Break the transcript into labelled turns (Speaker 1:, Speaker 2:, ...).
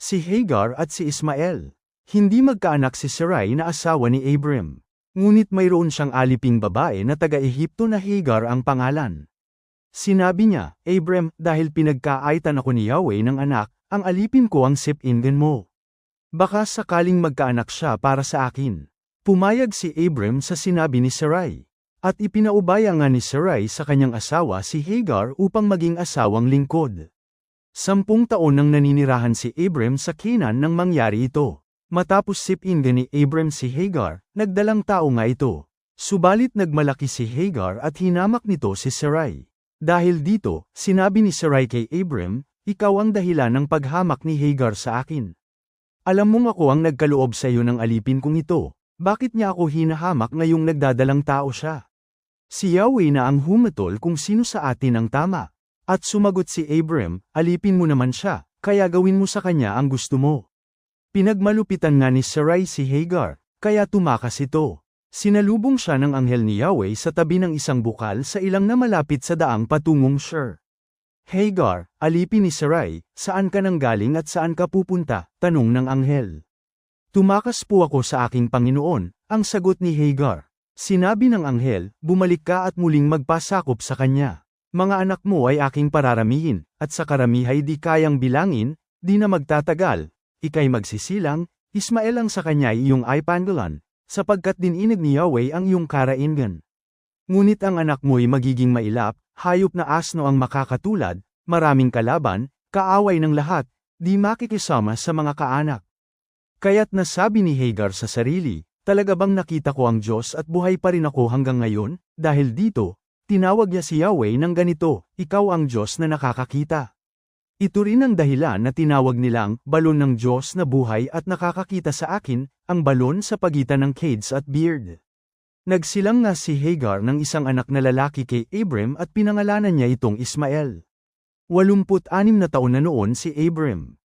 Speaker 1: si Hagar at si Ismael. Hindi magkaanak si Sarai na asawa ni Abram. Ngunit mayroon siyang aliping babae na taga-Ehipto na Hagar ang pangalan. Sinabi niya, Abram, dahil pinagkaaitan ako ni Yahweh ng anak, ang alipin ko ang sipingan mo. Baka sakaling magkaanak siya para sa akin. Pumayag si Abram sa sinabi ni Sarai. At ipinaubaya nga ni Sarai sa kanyang asawa si Hagar upang maging asawang lingkod. Sampung taon nang naninirahan si Abram sa Canaan nang mangyari ito. Matapos sipingan ni Abram si Hagar, nagdalang tao nga ito. Subalit nagmalaki si Hagar at hinamak nito si Sarai. Dahil dito, sinabi ni Sarai kay Abram, ikaw ang dahilan ng paghamak ni Hagar sa akin. Alam mong ako ang nagkaloob sa iyo ng alipin kong ito, bakit niya ako hinahamak ngayong nagdadalang tao siya? Si Yahweh na ang humatol kung sino sa atin ang tama. At sumagot si Abram, alipin mo naman siya, kaya gawin mo sa kanya ang gusto mo. Pinagmalupitan nga ni Sarai si Hagar, kaya tumakas ito. Sinalubong siya ng anghel ni Yahweh sa tabi ng isang bukal sa ilang na malapit sa daang patungong Shur. Hagar, alipin ni Sarai, saan ka nang galing at saan ka pupunta? Tanong ng anghel. Tumakas po ako sa aking Panginoon, ang sagot ni Hagar. Sinabi ng anghel, bumalik ka at muling magpasakop sa kanya. Mga anak mo ay aking pararamihin, at sa karamihay di kayang bilangin, di na magtatagal, ikay magsisilang, Ismael ang sa kanya ay iyong ipangalan, sapagkat dininig ni Yahweh ang iyong karaingan. Ngunit ang anak mo ay magiging mailap, hayop na asno ang makakatulad, maraming kalaban, kaaway ng lahat, di makikisama sa mga kaanak. Kaya't nasabi ni Hagar sa sarili, Talaga bang nakita ko ang Diyos at buhay pa rin ako hanggang ngayon? Dahil dito, tinawag niya si Yahweh ng ganito, ikaw ang Diyos na nakakakita. Ito rin ang dahilan na tinawag nilang balon ng Diyos na buhay at nakakakita sa akin, ang balon sa pagitan ng Cades at Beard. Nagsilang nga si Hagar ng isang anak na lalaki kay Abram at pinangalanan niya itong Ismael. 86 na taon na noon si Abram.